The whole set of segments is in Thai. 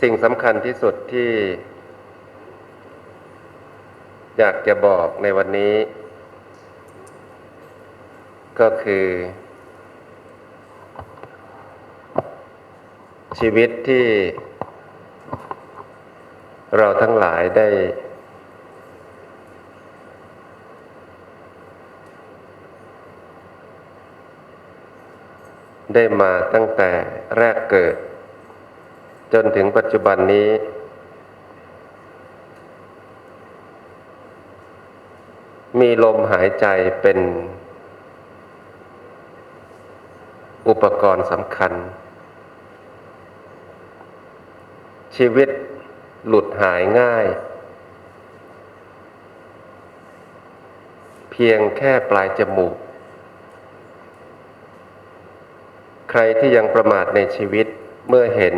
สิ่งสำคัญที่สุดที่ อยากจะบอกในวันนี้ ก็คือ ชีวิตที่ เราทั้งหลายได้ ได้มาตั้งแต่แรกเกิด จนถึงปัจจุบันนี้ มีลมหายใจเป็น อุปกรณ์สำคัญ ชีวิตหลุดหายง่าย เพียงแค่ปลายจมูก ใครที่ยังประมาทในชีวิตเมื่อเห็น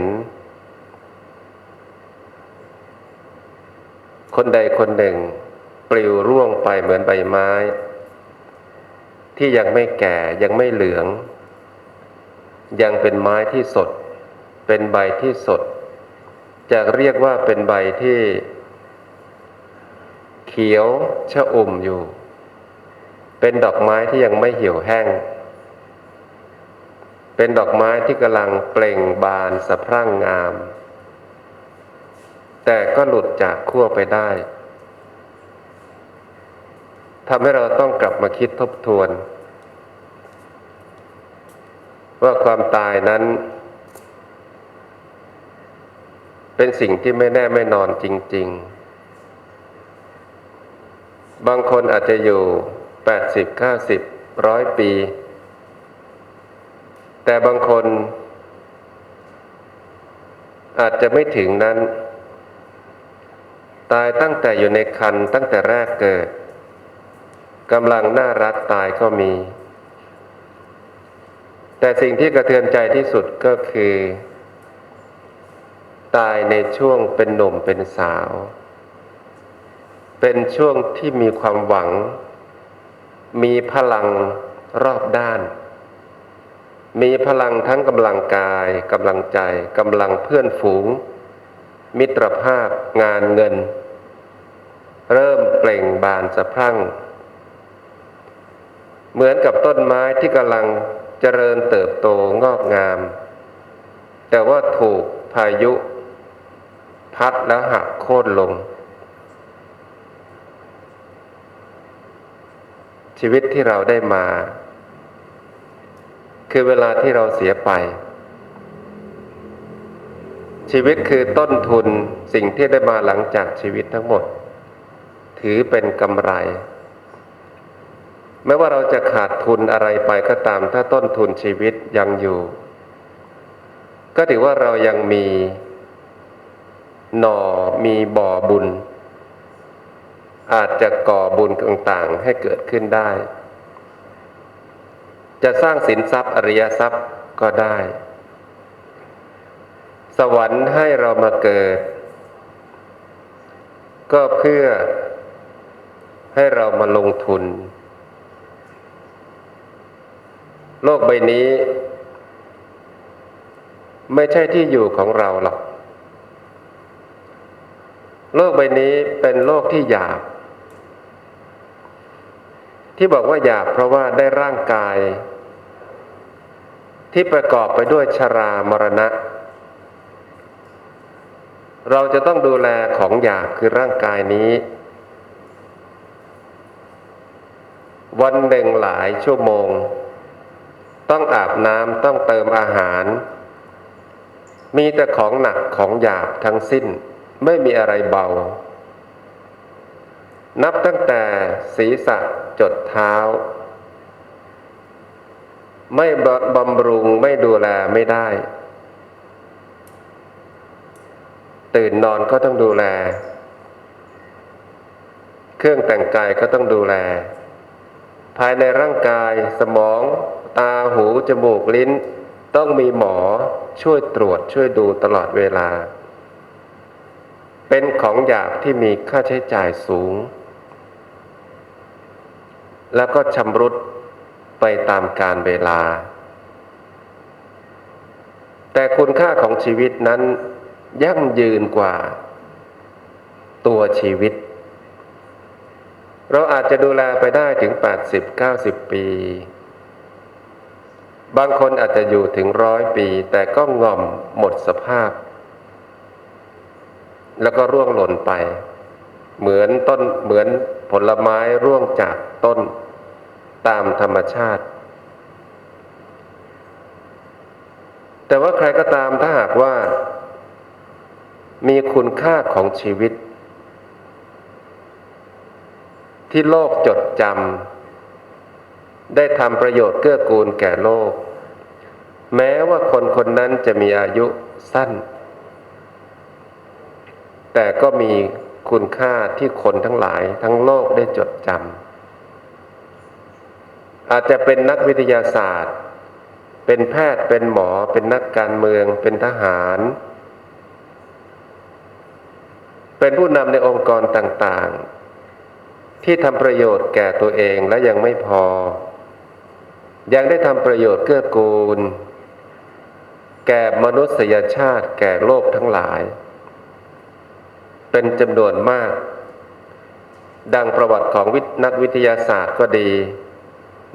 คนใดคนหนึ่ง ปลิวร่วงไปเหมือนใบไม้ ที่ยังไม่แก่ยังไม่เหลือง ยังเป็นไม้ที่สด เป็นใบที่สดจะเรียกว่าเป็นใบที่ เขียวชะอุ่มอยู่ เป็นดอกไม้ที่ยังไม่เหี่ยวแห้ง เป็นดอกไม้ที่กำลังเปล่งบานสะพรั่งงาม แต่ก็หลุดจากขั้วไปได้ทำให้เราต้องกลับมาคิดทบทวน ว่าความตายนั้น เป็นสิ่งที่ไม่แน่ไม่นอนจริง ๆ บางคนอาจจะอยู่80 90ร้อยปี แต่บางคนอาจจะไม่ถึงนั้น ตายตั้งแต่อยู่ในคันตั้งแต่แรกเกิดกำลังน่ารักตายก็มี แต่สิ่งที่กระเทือนใจที่สุดก็คือ ตายในช่วงเป็นหนุ่มเป็นสาว เป็นช่วงที่มีความหวัง มีพลังรอบด้าน มีพลังทั้งกำลังกายกำลังใจกำลังเพื่อนฝูง มิตรภาพงานเงิน เริ่มเปล่งบานสะพรั่ง เหมือนกับต้นไม้ที่กำลังเจริญเติบโตงอกงาม แต่ว่าถูกพายุ พัดแล้วหักโค่นลง ชีวิตที่เราได้มา คือเวลาที่เราเสียไป ชีวิตคือต้นทุนสิ่งที่ได้มาหลังจากชีวิตทั้งหมด ถือเป็นกำไรไม่ว่าเราจะขาดทุนอะไรไปก็ตาม ถ้าต้นทุนชีวิตยังอยู่ ก็ถือว่าเรายังมีหน่อมีบ่อบุญ อาจจะก่อบุญต่างๆให้เกิดขึ้นได้ จะสร้างสินทรัพย์อริยทรัพย์ก็ได้ สวรรค์ให้เรามาเกิด ก็เพื่อ ให้เรามาลงทุน โลกใบนี้ ไม่ใช่ที่อยู่ของเราหรอก โลกใบนี้เป็นโลกที่หยาบ ที่บอกว่าหยาบเพราะว่าได้ร่างกาย ที่ประกอบไปด้วยชรามรณะเราจะต้องดูแลของหยาบคือร่างกายนี้ วันหนึ่งหลายชั่วโมง ต้องอาบน้ำต้องเติมอาหาร มีแต่ของหนักของหยาบทั้งสิ้นไม่มีอะไรเบา นับตั้งแต่ศีรษะจดเท้า ไม่บบำรุงไม่ดูแลไม่ได้ ตื่นนอนก็ต้องดูแล เครื่องแต่งกายก็ต้องดูแล ภายในร่างกาย สมอง ตาหู จมูกลิ้น ต้องมีหมอช่วยตรวจช่วยดูตลอดเวลา เป็นของหยาบที่มีค่าใช้จ่ายสูง แล้วก็ชำรุดไปตามกาลเวลา แต่คุณค่าของชีวิตนั้นยั่งยืนกว่าตัวชีวิต เราอาจจะดูแลไปได้ถึง 80-90 ปี บางคนอาจจะอยู่ถึงร้อยปี แต่ก็ง่อมหมดสภาพ แล้วก็ร่วงหล่นไป เหมือนต้นเหมือนผลไม้ร่วงจากต้นตามธรรมชาติ แต่ว่าใครก็ตามถ้าหากว่า มีคุณค่าของชีวิต ที่โลกจดจำได้ทำประโยชน์เกื้อกูลแก่โลก แม้ว่าคนคนนั้นจะมีอายุสั้น แต่ก็มีคุณค่าที่คนทั้งหลายทั้งโลกได้จดจำอาจจะเป็นนักวิทยาศาสตร์ เป็นแพทย์เป็นหมอ เป็นนักการเมือง เป็นทหาร เป็นผู้นำในองค์กรต่างๆ ที่ทำประโยชน์แก่ตัวเองและยังไม่พอ ยังได้ทำประโยชน์เกื้อกูล แก่มนุษยชาติแก่โลกทั้งหลาย เป็นจำนวนมาก ดังประวัติของวินักวิทยาศาสตร์ก็ดี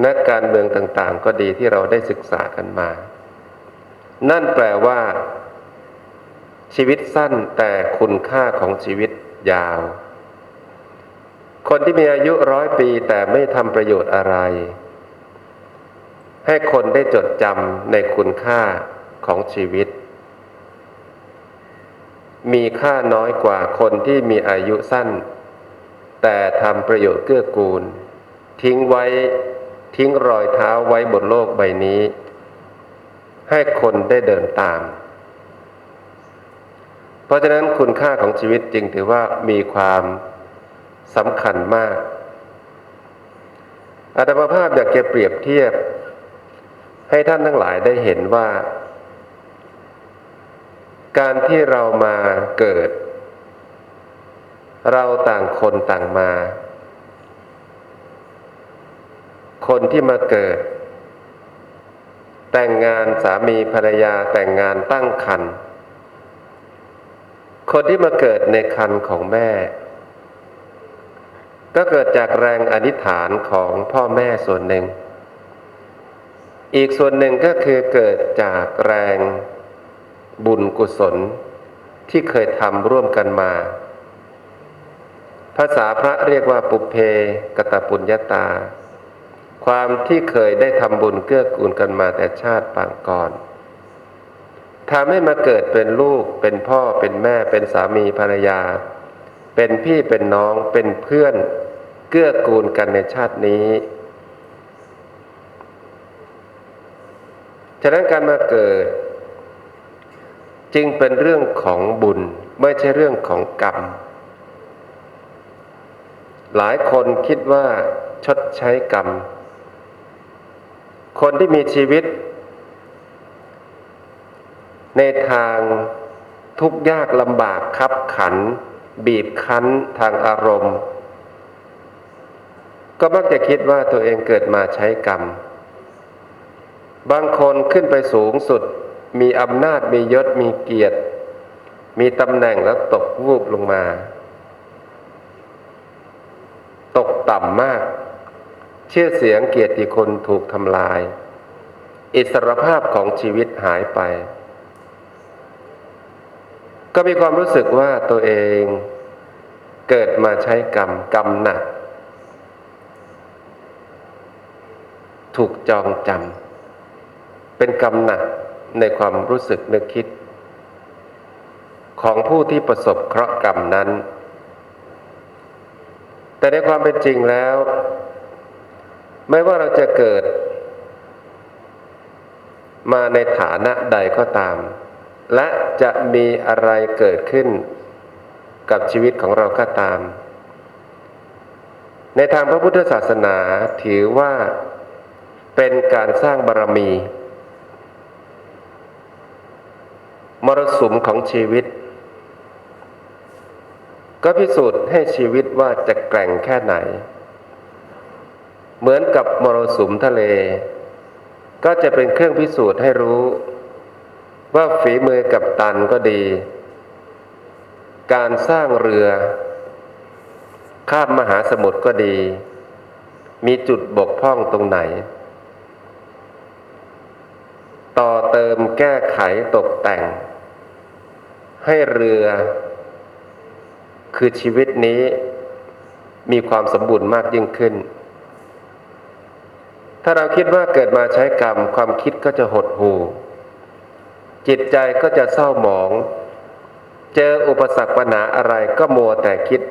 นักการเมืองต่างๆ ก็ดีที่เราได้ศึกษากันมา นั่นแปลว่า ชีวิตสั้นแต่คุณค่าของชีวิตยาว คนที่มีอายุร้อยปีแต่ไม่ทำประโยชน์อะไร ให้คนได้จดจำในคุณค่าของชีวิต มีค่าน้อยกว่าคนที่มีอายุสั้น แต่ทำประโยชน์เกื้อกูล ทิ้งไว้ทิ้งรอยเท้าไว้บนโลกใบนี้ ให้คนได้เดินตาม เพราะฉะนั้นคุณค่าของชีวิตจึงถือว่ามีความ สำคัญมากอาตมาภาพอยากจะเปรียบเทียบ ให้ท่านทั้งหลายได้เห็นว่า การที่เรามาเกิด เราต่างคนต่างมา คนที่มาเกิด แต่งงานสามีภรรยาแต่งงานตั้งครรภ์คนที่มาเกิดในคันของแม่ ก็เกิดจากแรงอธิษฐานของพ่อแม่ส่วนหนึ่ง อีกส่วนหนึ่งก็คือเกิดจากแรงบุญกุศลที่เคยทำร่วมกันมา ภาษาพระเรียกว่าปุเพกตปุญญาตา ความที่เคยได้ทำบุญเกื้อกูลกันมาแต่ชาติปางก่อนทำให้มาเกิดเป็นลูกเป็นพ่อเป็นแม่เป็นสามีภรรยา เป็นพี่เป็นน้องเป็นเพื่อนเกื้อกูลกันในชาตินี้ ฉะนั้นการมาเกิด จึงเป็นเรื่องของบุญไม่ใช่เรื่องของกรรม หลายคนคิดว่าชดใช้กรรม คนที่มีชีวิต ในทางทุกข์ยากลำบากคับขัน บีบคั้นทางอารมณ์ ก็มักจะคิดว่าตัวเองเกิดมาใช้กรรม บางคนขึ้นไปสูงสุด มีอำนาจมียศมีเกียรติ มีตำแหน่งแล้วตกวูบลงมา ตกต่ำมาก เชื่อเสียงเกียรติคนถูกทำลาย อิสรภาพของชีวิตหายไป ก็มีความรู้สึกว่าตัวเองเกิดมาใช้กรรมกรรมหนัก ถูกจองจำเป็นกรรมหนักในความรู้สึกนึกคิด ของผู้ที่ประสบเคราะห์กรรมนั้น แต่ในความเป็นจริงแล้ว ไม่ว่าเราจะเกิด มาในฐานะใดก็ตาม และจะมีอะไรเกิดขึ้นกับชีวิตของเราก็ตาม ในทางพระพุทธศาสนาถือว่าเป็นการสร้างบารมี มรสุมของชีวิต ก็พิสูจน์ให้ชีวิตว่าจะแกร่งแค่ไหน เหมือนกับมรสุมทะเล ก็จะเป็นเครื่องพิสูจน์ให้รู้ ว่าฝีมือกับตันก็ดี การสร้างเรือ ข้ามมหาสมุทรก็ดี มีจุดบกพร่องตรงไหน ต่อเติมแก้ไขตกแต่ง ให้เรือ คือชีวิตนี้มีความสมบูรณ์มากยิ่งขึ้น ถ้าเราคิดว่าเกิดมาใช้กรรม ความคิดก็จะหดหู่ จิตใจก็จะเศร้าหมอง เจออุปสรรคปัญหาอะไรก็มัวแต่คิด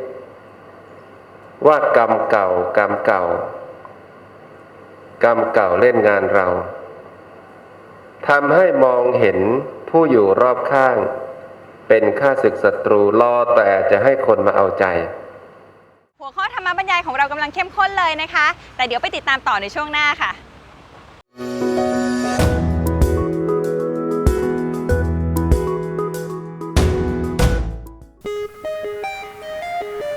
ว่ากรรมเก่ากรรมเก่า กรรมเก่าเล่นงานเราทำให้มองเห็นผู้อยู่รอบข้าง เป็นข้าศึกศัตรูรอแต่จะให้คนมาเอาใจ หัวข้อธรรมบรรยายของเรากำลังเข้มข้นเลยนะคะ แต่เดี๋ยวไปติดตามต่อในช่วงหน้าค่ะ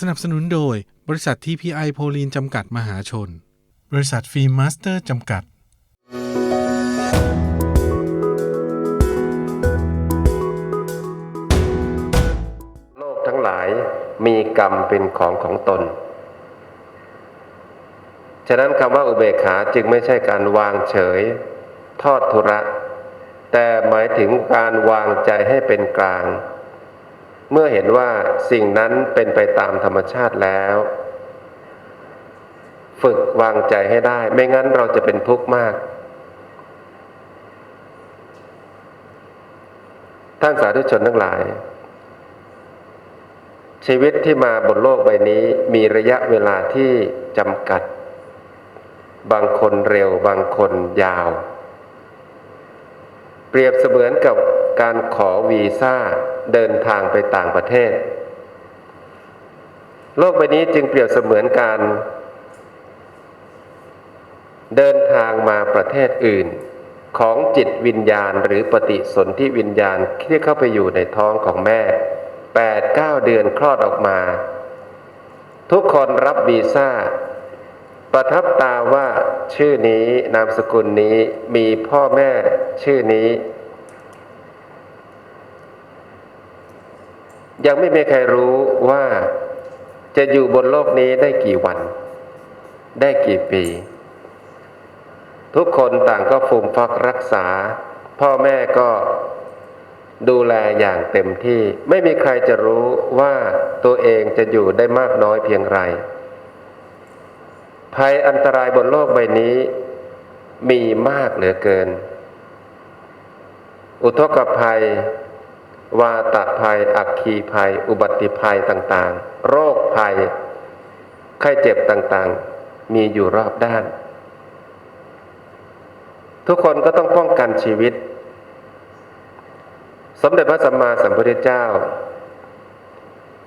สนับสนุนโดย บริษัทที่พีไอโพลีนจำกัดมหาชน บริษัทฟิล์มมาสเตอร์จำกัด โลกทั้งหลายมีกรรมเป็นของของตน ฉะนั้นคำว่าอุเบกขาจึงไม่ใช่การวางเฉย ทอดทุระ แต่หมายถึงการวางใจให้เป็นกลาง เมื่อเห็นว่าสิ่งนั้นเป็นไปตามธรรมชาติแล้ว ฝึกวางใจให้ได้ ไม่งั้นเราจะเป็นทุกข์มาก ท่านสาธุชนทั้งหลาย ชีวิตที่มาบนโลกใบนี้มีระยะเวลาที่จำกัด บางคนเร็วบางคนยาว เปรียบเสมือนกับการขอวีซ่า เดินทางไปต่างประเทศ โลกใบนี้จึงเปรียบเสมือนการ เดินทางมาประเทศอื่น ของจิตวิญญาณหรือปฏิสนธิวิญญาณที่เข้าไปอยู่ในท้องของแม่แปดเก้าเดือนคลอดออกมา ทุกคนรับวีซ่า ประทับตาว่าชื่อนี้นามสกุลนี้มีพ่อแม่ชื่อนี้ ยังไม่มีใครรู้ว่าจะอยู่บนโลกนี้ได้กี่วัน ได้กี่ปี ทุกคนต่างก็ฟูมฟักรักษา พ่อแม่ก็ดูแลอย่างเต็มที่ ไม่มีใครจะรู้ว่าตัวเองจะอยู่ได้มากน้อยเพียงไร ภัยอันตรายบนโลกใบนี้ มีมากเหลือเกิน อุทกภัย วาตภัย อัคคีภัย อุบัติภัยต่างๆ โรคภัย ไข้เจ็บต่างๆ มีอยู่รอบด้าน ทุกคนก็ต้องป้องกันชีวิต สมเด็จพระสัมมาสัมพุทธเจ้า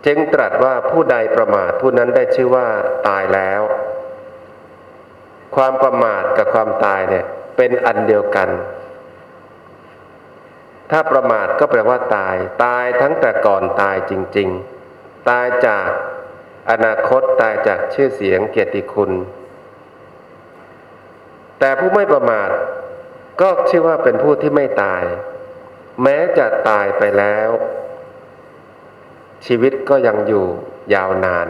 จึงตรัสว่าผู้ใดประมาทผู้นั้นได้ชื่อว่าตายแล้ว ความประมาทกับความตายเนี่ยเป็นอันเดียวกัน ถ้าประมาทก็แปลว่าตาย ตายทั้งแต่ก่อนตายจริง ๆ ตายจากอนาคตตายจากชื่อเสียงเกียรติคุณ แต่ผู้ไม่ประมาทก็ชื่อว่าเป็นผู้ที่ไม่ตาย แม้จะตายไปแล้ว ชีวิตก็ยังอยู่ยาวนาน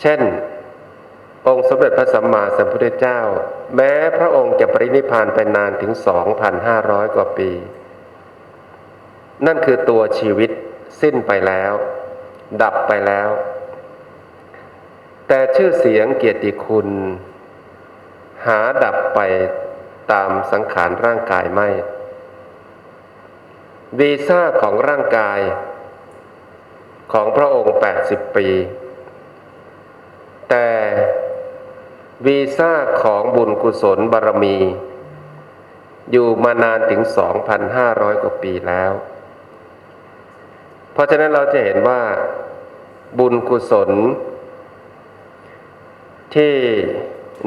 เช่น องค์สมเด็จพระสัมมาสัมพุทธเจ้า แม้พระองค์จะปรินิพานไปนานถึง 2,500 กว่าปี นั่นคือตัวชีวิตสิ้นไปแล้ว ดับไปแล้ว แต่ชื่อเสียงเกียรติคุณ หาดับไปตามสังขารร่างกายไม่ วีซ่าของร่างกายของพระองค์ 80 ปี แต่วีซ่าของบุญกุศลบารมี อยู่มานานถึง 2,500 กว่าปีแล้ว ราะฉะนั้นเราจะเห็นว่าบุญกุศล ที่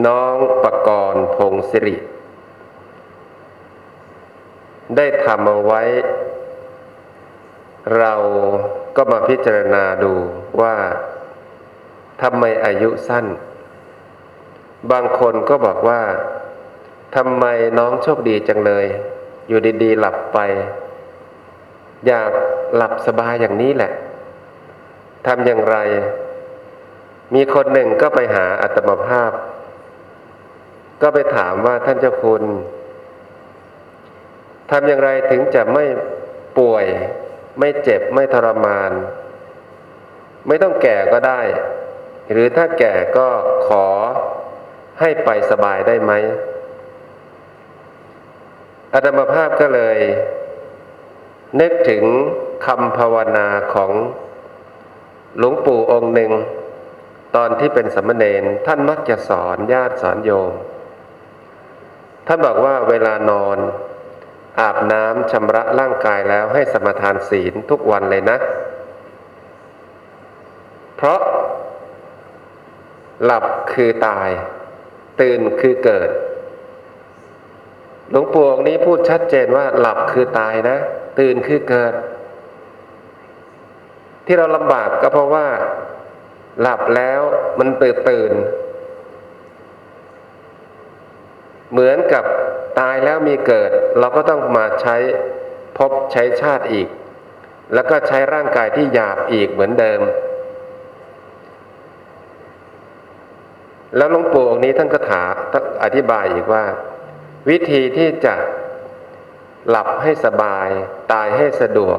น้องปกรณ์พงศิริ ได้ทำเอาไว้ เราก็มาพิจารณาดูว่าทำไมอายุสั้น บางคนก็บอกว่าทำไมน้องโชคดีจังเลย อยู่ดีๆ หลับไป อยาก หลับสบายอย่างนี้แหละทำอย่างไร มีคนหนึ่งก็ไปหาอัตมภาพ ก็ไปถามว่าท่านเจ้าคุณทำอย่างไรถึงจะไม่ป่วย ไม่เจ็บไม่ทรมาน ไม่ต้องแก่ก็ได้ หรือถ้าแก่ก็ขอให้ไปสบายได้ไหมอาตมาภาพก็เลยนึกถึง คำภาวนาของหลวงปู่องค์หนึ่ง ตอนที่เป็นสมณเณรท่านมักจะสอนญาติสอนโยม ท่านบอกว่าเวลานอน อาบน้ำชำระร่างกายแล้วให้สมทานศีลทุกวันเลยนะ เพราะ หลับคือตาย ตื่นคือเกิดหลวงปู่องค์นี้พูดชัดเจนว่าหลับคือตายนะ ตื่นคือเกิด ที่เราลำบากก็เพราะว่า หลับแล้วมันตื่นตื่น เหมือนกับตายแล้วมีเกิด เราก็ต้องมาใช้พบใช้ชาติอีก แล้วก็ใช้ร่างกายที่หยาบอีกเหมือนเดิม แล้วหลวงปู่องค์นี้ท่านก็ถาอธิบายอีกว่า วิธีที่จะหลับให้สบาย ตายให้สะดวก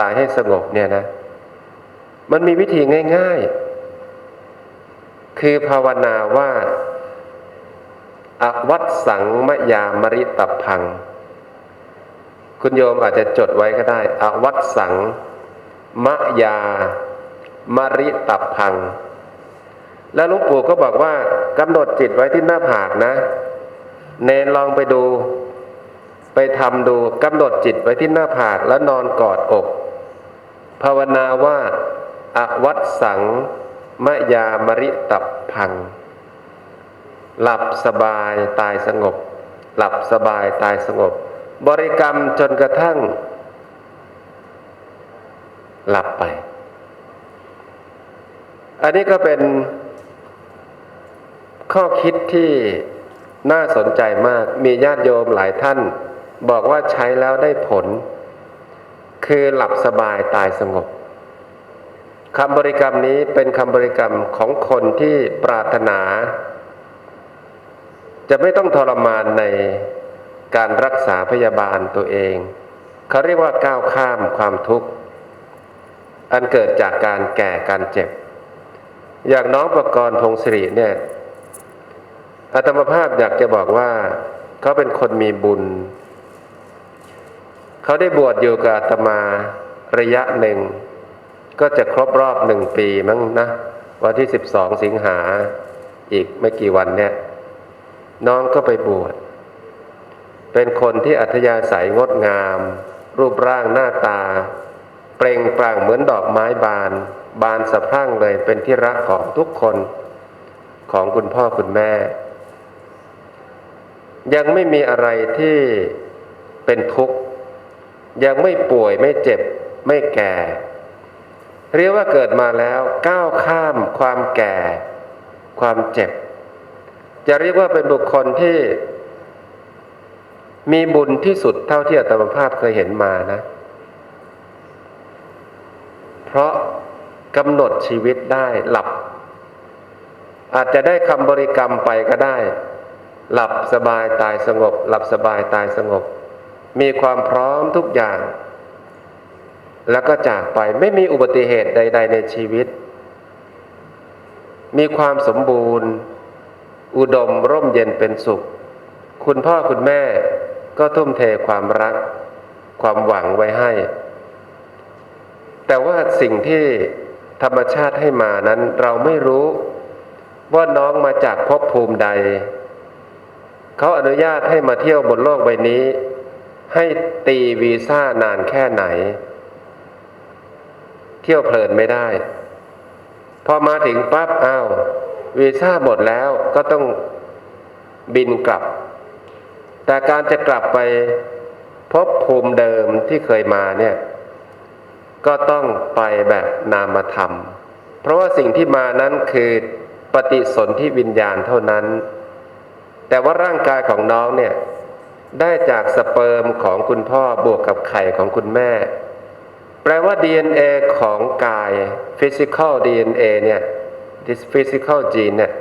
ตายให้สงบเนี่ยนะ มันมีวิธีง่าย ๆ คือภาวนาว่าอวัตสังมยามริตพัง คุณโยมอาจจะจดไว้ก็ได้ อวัตสังมยามริตพัง แล้วหลวงปู่ก็บอกว่ากำหนดจิตไว้ที่หน้าผากนะ เนนลองไปดู ไปทำดูกำหนดจิตไว้ที่หน้าผากแล้วนอนกอดอก ภาวนาว่า อวัตสังมยามริตับพัง หลับสบายตายสงบ หลับสบายตายสงบ บริกรรมจนกระทั่ง หลับไป อันนี้ก็เป็นข้อคิดที่น่าสนใจมาก มีญาติโยมหลายท่าน บอกว่าใช้แล้วได้ผล คือหลับสบายตายสงบ คำบริกรรมนี้เป็นคำบริกรรมของคนที่ปรารถนา จะไม่ต้องทรมานในการรักษาพยาบาลตัวเองเขาเรียกว่าก้าวข้ามความทุกข์ อันเกิดจากการแก่การเจ็บ อย่างน้องประกรณ์พงศริเนี่ยอาตมภาพอยากจะบอกว่าเขาเป็นคนมีบุญ เขาได้บวชอยู่กับอาตมาระยะหนึ่ง ก็จะครบรอบหนึ่งปีมั้งนะ วันที่สิบสองสิงหาอีกไม่กี่วันเนี่ย น้องก็ไปบวชเป็นคนที่อัธยาศัยงดงาม รูปร่างหน้าตา เปล่งปลั่งเหมือนดอกไม้บาน บานสะพรั่งเลยเป็นที่รักของทุกคนของคุณพ่อคุณแม่ ยังไม่มีอะไรที่เป็นทุกข์ ยังไม่ป่วยไม่เจ็บไม่แก่ เรียกว่าเกิดมาแล้วก้าวข้ามความแก่ ความเจ็บ จะเรียกว่าเป็นบุคคลที่ มีบุญที่สุดเท่าที่อาตมาภาพเคยเห็นมานะ เพราะกำหนดชีวิตได้หลับ อาจจะได้คำบริกรรมไปก็ได้ หลับสบายตายสงบ หลับสบายตายสงบ มีความพร้อมทุกอย่าง แล้วก็จากไปไม่มีอุบัติเหตุใด ๆ ในชีวิต มีความสมบูรณ์ อุดมร่มเย็นเป็นสุข คุณพ่อคุณแม่ก็ทุ่มเทความรัก ความหวังไว้ให้ แต่ว่าสิ่งที่ธรรมชาติให้มานั้นเราไม่รู้ ว่าน้องมาจากภพภูมิใด เขาอนุญาตให้มาเที่ยวบนโลกใบนี้ ให้ตีวีซ่านานแค่ไหน ที่ยวเพลินไม่ได้ พอมาถึงปั๊บอ้าววีซ่าหมดแล้วก็ต้องบินกลับ แต่การจะกลับไปพบภูมิเดิมที่เคยมาเนี่ย ก็ต้องไปแบบนามธรรม เพราะว่าสิ่งที่มานั้นคือปฏิสนธิวิญญาณเท่านั้น แต่ว่าร่างกายของน้องเนี่ย ได้จากสเปิร์มของคุณพ่อบวกกับไข่ของคุณแม่ แปลว่า DNA ของกาย physical DNA เนี่ย this physical gene เนี่ย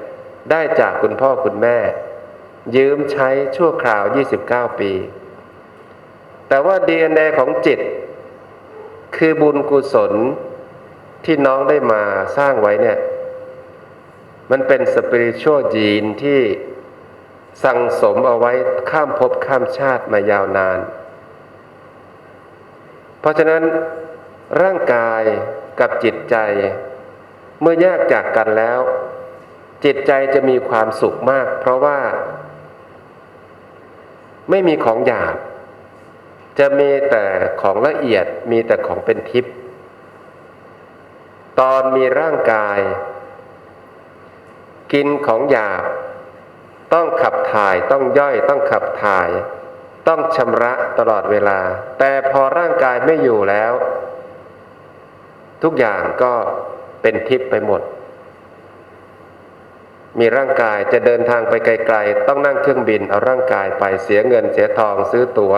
ได้จากคุณพ่อคุณแม่ ยืมใช้ชั่วคราว 29 ปี แต่ว่า DNA ของจิต คือบุญกุศลที่น้องได้มาสร้างไว้เนี่ย มันเป็นสปิริตชัวจีนที่สั่งสมเอาไว้ข้ามภพข้ามชาติมายาวนาน เพราะฉะนั้น ร่างกายกับจิตใจ เมื่อแยกจากกันแล้ว จิตใจจะมีความสุขมาก เพราะว่า ไม่มีของหยาบจะมีแต่ของละเอียดมีแต่ของเป็นทิพย์ตอนมีร่างกาย กินของหยาบต้องขับถ่ายต้องย่อยต้องขับถ่าย ต้องชำระตลอดเวลา แต่พอร่างกายไม่อยู่แล้ว ทุกอย่างก็เป็นทิพย์ไปหมด มีร่างกายจะเดินทางไปไกล ๆ ต้องนั่งเครื่องบินเอาร่างกายไปเสียเงินเสียทองซื้อตัว๋ว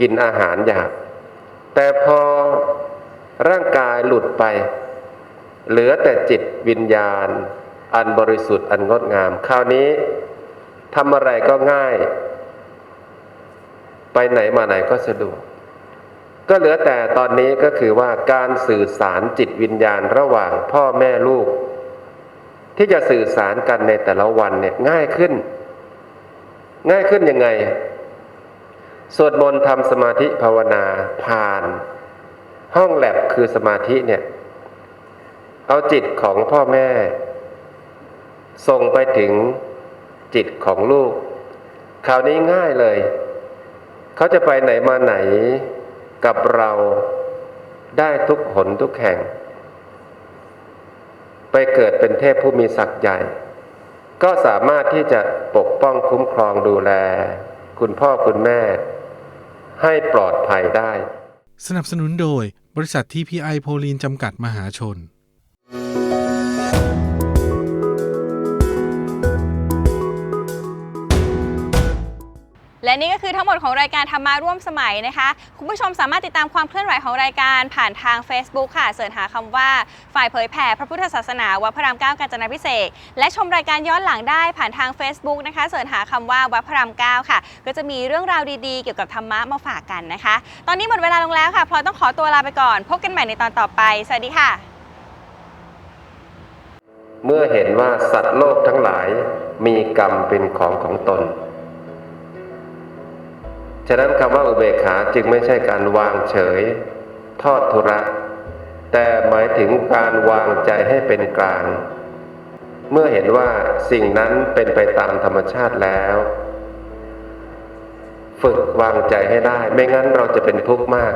กินอาหารหยาบแต่พอร่างกายหลุดไป เหลือแต่จิตวิญญาณ อันบริสุทธิ์อันงดงาม คราวนี้ทำอะไรก็ง่าย ไปไหนมาไหนก็สะดวก ก็เหลือแต่ตอนนี้ก็คือว่าการสื่อสารจิตวิญญาณระหว่างพ่อแม่ลูก ที่จะสื่อสารกันในแต่ละวันเนี่ยง่ายขึ้น ง่ายขึ้นยังไงสวดมนต์ทำสมาธิภาวนาผ่าน ห้องแลบคือสมาธิเนี่ย เอาจิตของพ่อแม่ ส่งไปถึงจิตของลูก คราวนี้ง่ายเลย เขาจะไปไหนมาไหน กับเราได้ทุกหนทุกแห่ง ไปเกิดเป็นเทพผู้มีศักดิ์ใหญ่ ก็สามารถที่จะปกป้องคุ้มครองดูแล คุณพ่อคุณแม่ ให้ปลอดภัยได้ สนับสนุนโดยบริษัทที่พีไอโพลีนจำกัดมหาชนแล นี่ก็คือทั้งหมดของรายการธรรมาร่วมสมัยนะคะ คุณผู้ชมสามารถติดตามความเคลื่อนไหวของรายการผ่านทาง Facebook ค่ะเสิร์ชหาคำว่าฝ่ายเผยแผ่พระพุทธศาสนาวัดพระรามเก้ากาญจนาพิเศษและชมรายการย้อนหลังได้ผ่านทาง Facebook นะคะเสิร์ชหาคำว่าวัดพระรามเก้าค่ะ ก็จะมีเรื่องราวดีๆ เกี่ยวกับธรรมะมาฝากกันนะคะ ตอนนี้หมดเวลาลงแล้วค่ะพลอยต้องขอตัวลาไปก่อน พบกันใหม่ในตอนต่อไป สวัสดีค่ะ เมื่อเห็นว่าสัตว์โลกทั้งหลายมีกรรมเป็นของของตน ฉะนั้นคำว่าอุเบกขาจึงไม่ใช่การวางเฉย ทอดทุระ แต่หมายถึงการวางใจให้เป็นกลาง เมื่อเห็นว่าสิ่งนั้นเป็นไปตามธรรมชาติแล้ว ฝึกวางใจให้ได้ ไม่งั้นเราจะเป็นทุกข์มาก